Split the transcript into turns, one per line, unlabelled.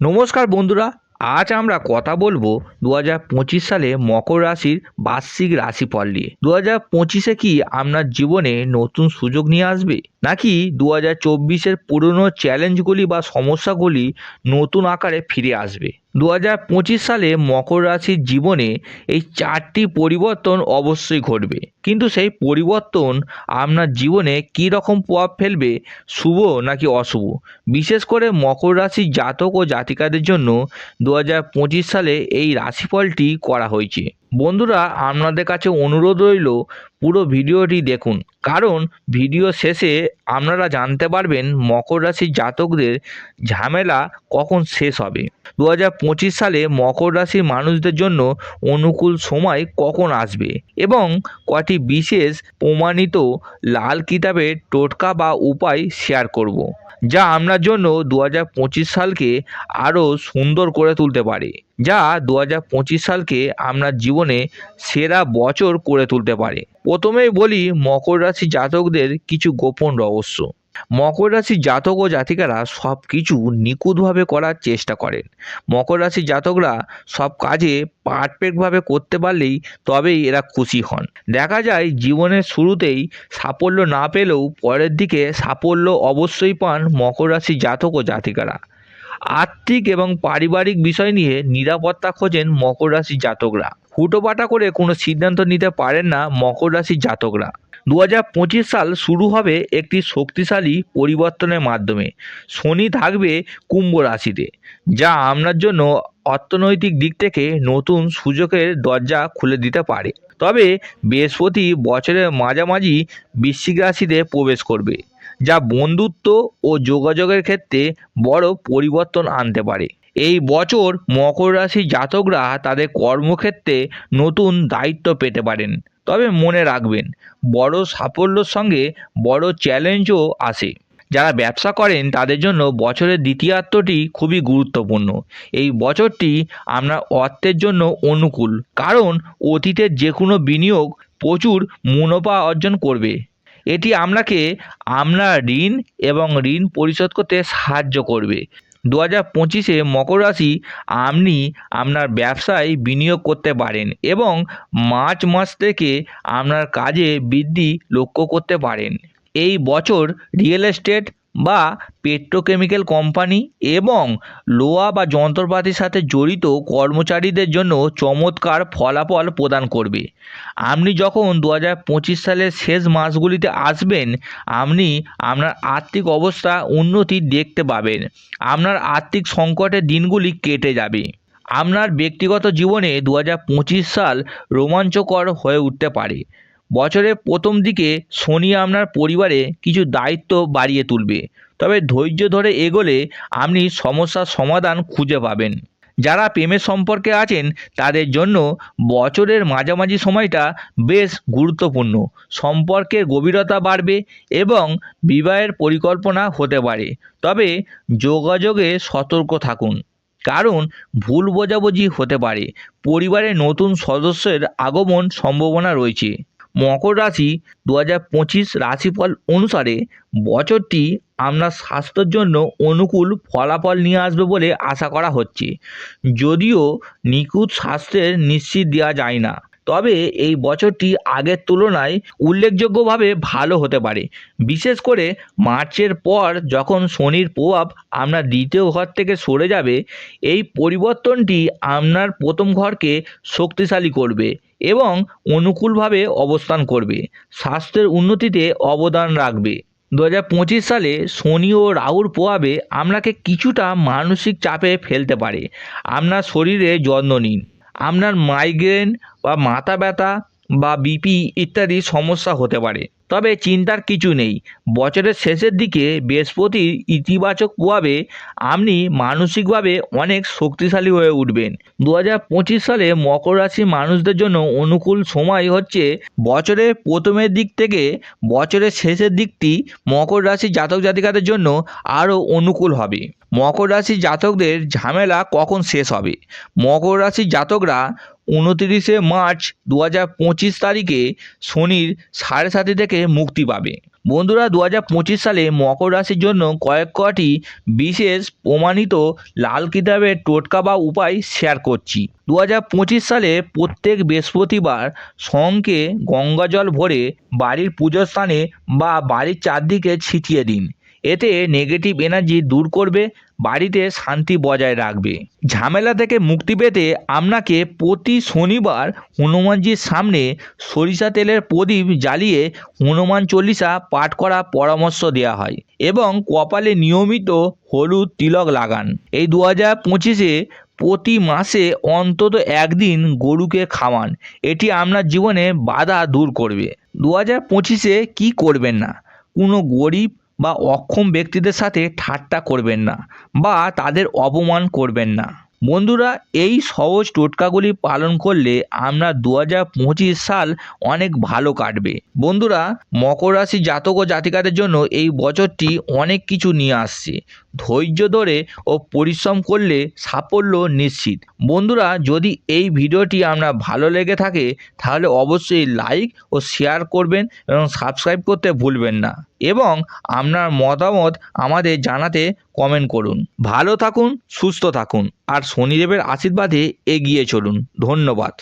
নমস্কার বন্ধুরা, আজ আমরা কথা বলব দু হাজার পঁচিশ সালে মকর রাশির বার্ষিক রাশিফল নিয়ে। দু হাজার পঁচিশে কি আপনার জীবনে নতুন সুযোগ নিয়ে আসবে? নাকি দু হাজার চব্বিশের পুরনো চ্যালেঞ্জগুলি বা সমস্যাগুলি নতুন আকারে ফিরে আসবে? দু হাজার পঁচিশ সালে মকর রাশির জীবনে এই চারটি পরিবর্তন অবশ্যই ঘটবে। কিন্তু সেই পরিবর্তন আপনার জীবনে কী রকম প্রভাব ফেলবে? শুভ নাকি অশুভ? বিশেষ করে মকর রাশির জাতক ও জাতিকাদের জন্য দু হাজার পঁচিশ সালে এই রাশিফলটি করা হয়েছে। বন্ধুরা, আপনাদের কাছে অনুরোধ রইল পুরো ভিডিওটি দেখুন। কারণ ভিডিও শেষে আপনারা জানতে পারবেন মকর রাশির জাতকদের ঝামেলা কখন শেষ হবে। দু হাজার পঁচিশ সালে মকর রাশির মানুষদের জন্য অনুকূল সময় কখন আসবে এবং কটি বিশেষ প্রমাণিত লাল কিতাবের টোটকা বা উপায় শেয়ার করব। যা আমরা জন্য দু হাজার পঁচিশ সালকে আরও সুন্দর করে তুলতে পারে। যা দু হাজার পঁচিশ সালকে আমরা জীবনে সেরা বছর করে তুলতে পারে। প্রথমেই বলি মকর রাশি জাতকদের কিছু গোপন রহস্য। মকর রাশির জাতক ও জাতিকারা সব কিছু নিখুঁতভাবে করার চেষ্টা করেন। মকর রাশির জাতকরা সব কাজে পারফেক্টভাবে করতে পারলেই তবেই এরা খুশি হন। দেখা যায় জীবনের শুরুতেই সাফল্য না পেলেও পরের দিকে সাফল্য অবশ্যই পান মকর রাশির জাতক ও জাতিকারা। আর্থিক এবং পারিবারিক বিষয় নিয়ে নিরাপত্তা খোঁজেন মকর রাশির জাতকরা। হুটোপাটা করে কোনো সিদ্ধান্ত নিতে পারেন না মকর রাশির জাতকরা। দু হাজার পঁচিশ সাল শুরু হবে একটি শক্তিশালী পরিবর্তনের মাধ্যমে। শনি থাকবে কুম্ভ রাশিতে, যা আপনার জন্য অর্থনৈতিক দিক থেকে নতুন সুযোগের দরজা খুলে দিতে পারে। তবে বৃহস্পতি বছরের মাঝামাঝি বৃশ্চিক রাশিতে প্রবেশ করবে, যা বন্ধুত্ব ও যোগাযোগের ক্ষেত্রে বড় পরিবর্তন আনতে পারে। এই বছর মকর রাশির জাতকরা তাদের কর্মক্ষেত্রে নতুন দায়িত্ব পেতে পারেন। তবে মনে রাখবেন, বড় সাফল্যর সঙ্গে বড় চ্যালেঞ্জও আসে। যারা ব্যবসা করেন, তাদের জন্য বছরের দ্বিতীয়ার্থটি খুবই গুরুত্বপূর্ণ। এই বছরটি আপনার অর্থের জন্য অনুকূল, কারণ অতীতের যে কোনো বিনিয়োগ প্রচুর মুনাফা অর্জন করবে। এটি আপনাকে আপনার ঋণ এবং ঋণ পরিশোধ করতে সাহায্য করবে। দু হাজার পঁচিশে মকর রাশি আপনি আপনার ব্যবসায় বিনিয়োগ করতে পারেন এবং মার্চ মাস থেকে আপনার কাজে বৃদ্ধি লক্ষ্য করতে পারেন। এই বছর রিয়েল এস্টেট বা পেট্রোকেমিক্যাল কোম্পানি এবং লোহা বা যন্ত্রপাতির সাথে জড়িত কর্মচারীদের জন্য চমৎকার ফলাফল প্রদান করবে। আপনি যখন দু হাজার পঁচিশ সালের শেষ মাসগুলিতে আসবেন, আপনি আপনার আর্থিক অবস্থা উন্নতি দেখতে পাবেন। আপনার আর্থিক সংকটের দিনগুলি কেটে যাবে। আপনার ব্যক্তিগত জীবনে দু হাজার পঁচিশ সাল রোমাঞ্চকর হয়ে উঠতে পারে। বছরের প্রথম দিকে শনি আপনার পরিবারে কিছু দায়িত্ব বাড়িয়ে তুলবে। তবে ধৈর্য ধরে এগোলে আপনি সমস্যার সমাধান খুঁজে পাবেন। যারা প্রেমের সম্পর্কে আছেন, তাদের জন্য বছরের মাঝামাঝি সময়টা বেশ গুরুত্বপূর্ণ। সম্পর্কের গভীরতা বাড়বে এবং বিবাহের পরিকল্পনা হতে পারে। তবে যোগাযোগে সতর্ক থাকুন। কারণ ভুল বোঝাবুঝি হতে পারে। পরিবারে নতুন সদস্যের আগমন সম্ভাবনা রয়েছে। মকর রাশি দু হাজার পঁচিশ রাশিফল অনুসারে বছরটি আপনার স্বাস্থ্যের জন্য অনুকূল ফলাফল নিয়ে আসবে বলে আশা করা হচ্ছে। যদিও নিখুঁত স্বাস্থ্যের নিশ্চিত দেওয়া যায় না। তবে এই বছরটি আগের তুলনায় উল্লেখযোগ্যভাবে ভালো হতে পারে। বিশেষ করে মার্চের পর যখন শনির প্রভাব আপনার দ্বিতীয় ঘর থেকে সরে যাবে, এই পরিবর্তনটি আপনার প্রথম ঘরকে শক্তিশালী করবে এবং অনুকূলভাবে অবস্থান করবে, স্বাস্থ্যের উন্নতিতে অবদান রাখবে। দু হাজার পঁচিশ সালে শনি ও রাহুর প্রভাবে আপনাকে কিছুটা মানসিক চাপে ফেলতে পারে। আপনার শরীরে যত্ন নিন। আপনার মাইগ্রেন বা মাথা ব্যথা বা বিপি ইত্যাদি সমস্যা হতে পারে। তবে চিন্তার কিছু নেই। বছরের শেষের দিকে বৃহস্পতির ইতিবাচক প্রভাবে আপনি মানসিকভাবে অনেক শক্তিশালী হয়ে উঠবেন। দু হাজার পঁচিশ সালে মকর রাশি মানুষদের জন্য অনুকূল সময় হচ্ছে বছরের প্রথমের দিক থেকে বছরের শেষের দিকটি মকর রাশি জাতক জাতিকাদের জন্য আরও অনুকূল হবে। মকর রাশির জাতকদের ঝামেলা কখন শেষ হবে? মকর রাশি জাতকরা উনতিরিশে মার্চ দু পঁচিশ তারিখে শনির সাড়ে সাথে থেকে মুক্তি পাবে। বন্ধুরা দু পঁচিশ সালে মকর রাশির জন্য কয়েক কটি বিশেষ প্রমাণিত লাল কিতাবের টোটকা বা উপায় শেয়ার করছি। দু হাজার পঁচিশ সালে প্রত্যেক বৃহস্পতিবার শঙ্কে গঙ্গা জল ভরে বাড়ির পুজোর স্থানে বা বাড়ির চারদিকে ছিটিয়ে দিন। এতে নেগেটিভ এনার্জি দূর করবে বাড়িতে শান্তি বজায় রাখবে। ঝামেলা থেকে মুক্তি পেতে আপনাকে প্রতি শনিবার হনুমানজির সামনে সরিষা তেলের প্রদীপ জ্বালিয়ে হনুমান চল্লিশা পাঠ করা পরামর্শ দেওয়া হয় এবং কপালে নিয়মিত হলুদ তিলক লাগান। এই দু হাজার পঁচিশে প্রতি মাসে অন্তত একদিন গরুকে খাওয়ান। এটি আপনার জীবনে বাধা দূর করবে। দু হাজার পঁচিশে কী করবেন না? কোনো গরিব বা অক্ষম ব্যক্তিদের সাথে ঠাট্টা করবেন না বা তাদের অপমান করবেন না। বন্ধুরা, এই সহজ টোটকাগুলি পালন করলে আমরা দু হাজার পঁচিশ সাল অনেক ভালো কাটবে। বন্ধুরা, মকর রাশি জাতক ও জাতিকাদের জন্য এই বছরটি অনেক কিছু নিয়ে আসছে। ধৈর্য ধরে ও পরিশ্রম করলে সাফল্য নিশ্চিত। বন্ধুরা, যদি এই ভিডিওটি আপনার ভালো লেগে থাকে, তাহলে অবশ্যই লাইক ও শেয়ার করবেন এবং সাবস্ক্রাইব করতে ভুলবেন না। এবং আপনার মতামত আমাদের জানাতে কমেন্ট করুন। ভালো থাকুন, সুস্থ থাকুন, আর শনিদেবের আশীর্বাদে এগিয়ে চলুন। ধন্যবাদ।